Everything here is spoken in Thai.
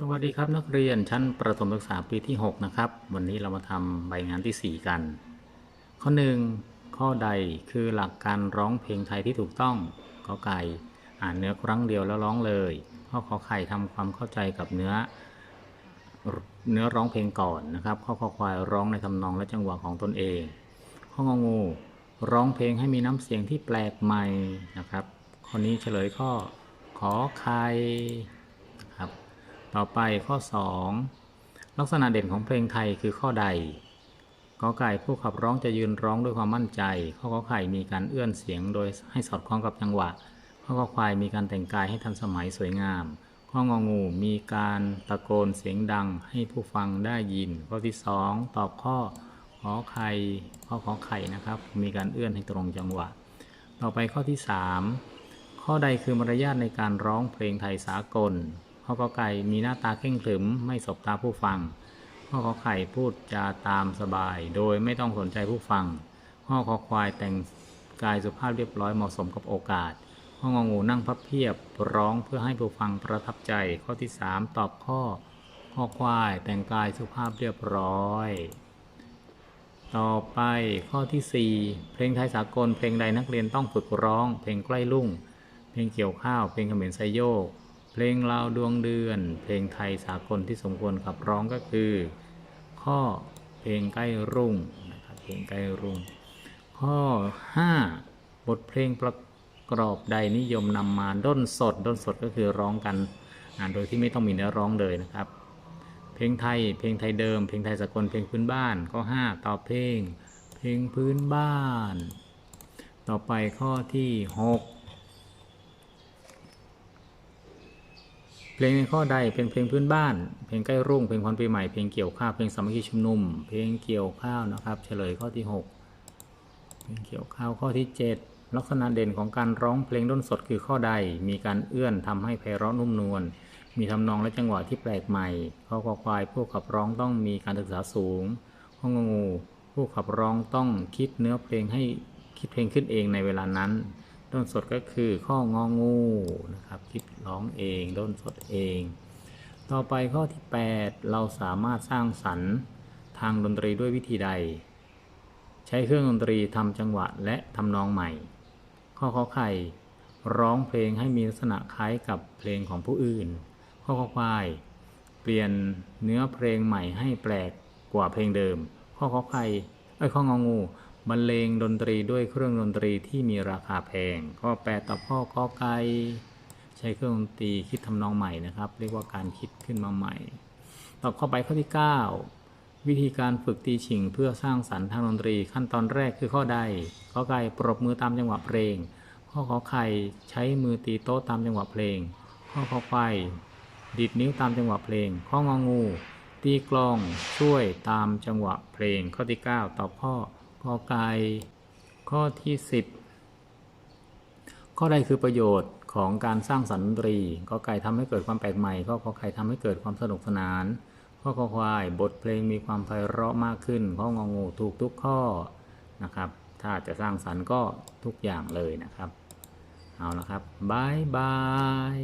สวัสดีครับนักเรียนชั้นประถมศึกษาปีที่ 6 นะครับ วันนี้เรามาทำใบงานที่ 4 กัน ข้อ 1 ข้อใดคือหลักการร้องเพลงไทยที่ถูกต้องขอไก่อ่านเนื้อครั้งเดียวแล้วร้องเลยข้อขอไข่ทำความเข้าใจกับเนื้อเนื้อร้องเพลงก่อนนะครับ ข้อคอควายร้องในทำนองและจังหวะของตนเอง ข้ององูร้องเพลงให้มีน้ำเสียงที่แปลกใหม่นะครับ ข้อนี้เฉลยข้อขอไข่ ต่อไปข้อ 2 ลักษณะเด่นของเพลงไทยคือข้อใดกอไก่ผู้ขับร้องจะยืนร้องด้วยความมั่นใจ ข้อกอไข่มีการเอื้อนเสียงโดยให้สอดคล้องกับจังหวะ ข้อกอควายมีการแต่งกายให้ทันสมัยสวยงาม ข้ององูมีการตะโกนเสียงดังให้ผู้ฟังได้ยิน ข้อที่ 2 ตอบข้อขอไข่ข้อขอไข่นะครับ มีการเอื้อนให้ตรงจังหวะ ต่อไปข้อที่ 3 ข้อใดคือมารยาทในการร้องเพลงไทยสากล ข้อกอไก่มีหน้าตาเข่งขรึมไม่สบตาผู้ฟัง ข้อขอไข่พูดจาตามสบาย โดยไม่ต้องสนใจผู้ฟัง ข้อคอควายแต่งกายสุภาพเรียบร้อยเหมาะสมกับโอกาส ข้ององูนั่งพับเพียบร้องเพื่อให้ผู้ฟังประทับใจ ข้อที่ 3 ตอบข้อข้อควายแต่งกายสุภาพเรียบร้อย ต่อไปข้อที่ 4 เพลงไทยสากลเพลงใดนักเรียนต้องฝึกร้อง เพลงใกล้ลุ่ง เพลงเกี่ยวข้าว เพลงเขมรไซโยก เพลงลาวดวงเดือน เพลงไทยสากลที่สมควรขับร้องก็คือ ข้อเพลงใกล้รุ่งนะครับเพลงใกล้รุ่ง ข้อ 5 บทเพลงประกอบใดนิยมนำมาด้นสดด้นสดก็คือร้องกันโดยที่ไม่ต้องมีเนื้อร้องเลยนะครับ เพลงไทย เพลงไทยเดิม เพลงไทยสากลเพลงพื้นบ้านข้อ 5ตอเพลง เพลงพื้นบ้าน ต่อไปข้อที่ 6 เพลงในข้อใดเป็นเพลงพื้นบ้าน เพลงใกล้รุ่ง เพลงควันปีใหม่ เพลงเกี่ยวข้าว เพลงสามัคคีชุมนุม เพลงเกี่ยวข้าวนะครับ เฉลยข้อที่ 6 เพลงเกี่ยวข้าวข้อที่ 7 ลักษณะเด่นของการร้องเพลงด้นสดคือข้อใด มีการเอื้อนทำให้ไพเราะนุ่มนวล มีทำนองและจังหวะที่แปลกใหม่ ข้อคอควายผู้ขับร้องต้องมีการศึกษาสูง ข้องงู ผู้ขับร้องต้องคิดเนื้อเพลงให้คิดเพลงขึ้นเองในเวลานั้น ด้นสดก็คือข้ององูนะครับคิด ร้องเองด้นสดเอง ต่อไปข้อที่ 8 เราสามารถสร้างสรรค์ทางดนตรีด้วยวิธีใด ใช้เครื่องดนตรีทำจังหวะและทำนองใหม่ ข้อข้อไข่ร้องเพลงให้มีลักษณะคล้ายกับเพลงของผู้อื่น ข้อข้อควาย เปลี่ยนเนื้อเพลงใหม่ให้แปลกกว่าเพลงเดิม ข้อข้อไข่ไอ้ข้ององูบรรเลงดนตรีด้วยเครื่องดนตรีที่มีราคาแพง ข้อแปดตอข้อกอไก่ ใช้เครื่องดนตรีคิดทำนองใหม่นะครับ เรียกว่าการคิดขึ้นมาใหม่ ต่อเข้าไปข้อที่ 9 วิธีการฝึกตีฉิงเพื่อสร้างสรรค์ทางดนตรี ขั้นตอนแรกคือข้อใดข้อไก่ปรบมือตามจังหวะเพลง ข้อขอไข่ใช้มือตีโต๊ะตามจังหวะเพลง ข้อขอควายดีดนิ้วตามจังหวะเพลง ข้ององู ตีกลองช่วยตามจังหวะเพลง ข้อที่ 9 ตอบข้อกอไก่ข้อที่ 10 ข้อใดคือประโยชน์ ของการสร้างสรรค์ดนตรีก็ไก่ทำให้เกิดความแปลกใหม่ก็ขอไข่ทำให้เกิดความสนุกสนานข้อคอควายบทเพลงมีความไพเราะมากขึ้นข้ององูถูกทุกข้อนะครับ ถ้าจะสร้างสรรค์ก็ทุกอย่างเลยนะครับ เอาละครับบายบาย